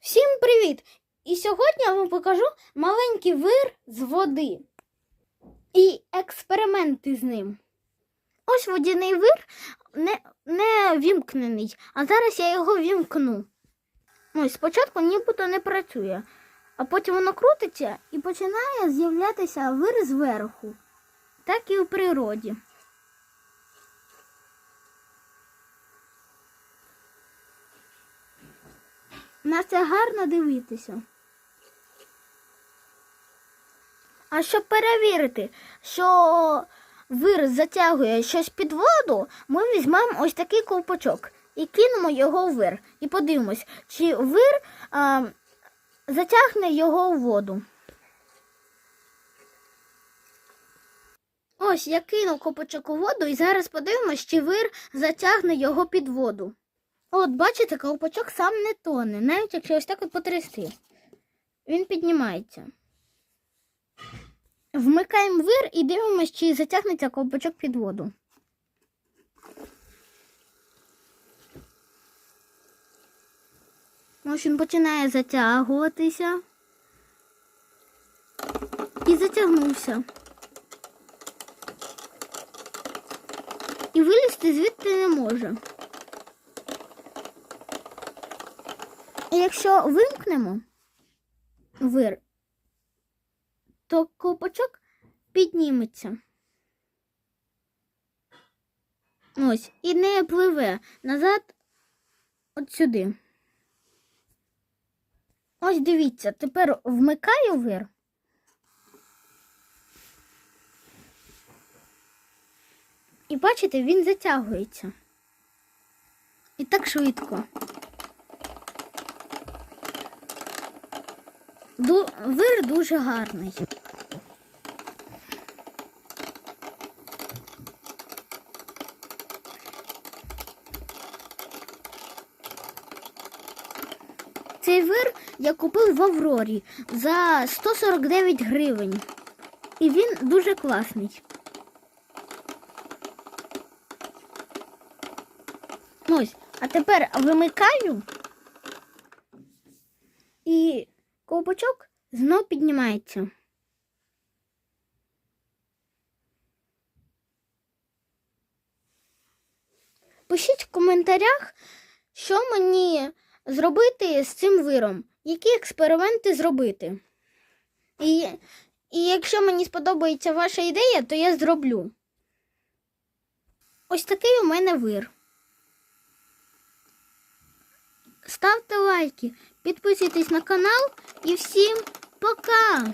Всім привіт! І сьогодні я вам покажу маленький вир з води і експерименти з ним. Ось водяний вир не, не вімкнений, а зараз я його вімкну. Ось спочатку нібито не працює, а потім воно крутиться і починає з'являтися вир зверху, так і у природі. На це гарно дивитися. А щоб перевірити, що вир затягує щось під воду, ми візьмемо ось такий ковпачок і кинемо його у вир. І подивимось, чи вир а, затягне його у воду. Ось я кинув ковпачок у воду і зараз подивимось, чи вир затягне його під воду. От, бачите, ковпачок сам не тоне, навіть якщо ось так от потрясти. Він піднімається. Вмикаємо вир і дивимося, чи затягнеться ковпачок під воду. Ось він починає затягуватися. І затягнувся. І вилізти звідти не може. І якщо вимкнемо вир, то ковпачок підніметься. Ось, і не пливе назад от сюди. Ось дивіться, тепер вмикаю вир. І бачите, він затягується. І так швидко. Вир дуже гарний. Цей вир я купив в Аврорі за 149 гривень. І він дуже класний. Ось, а тепер вимикаю і ковпачок знов піднімається. Пишіть в коментарях, що мені зробити з цим виром, які експерименти зробити. І, і якщо мені сподобається ваша ідея, то я зроблю. Ось такий у мене вир. Ставте лайки, підписуйтесь на канал і всім пока!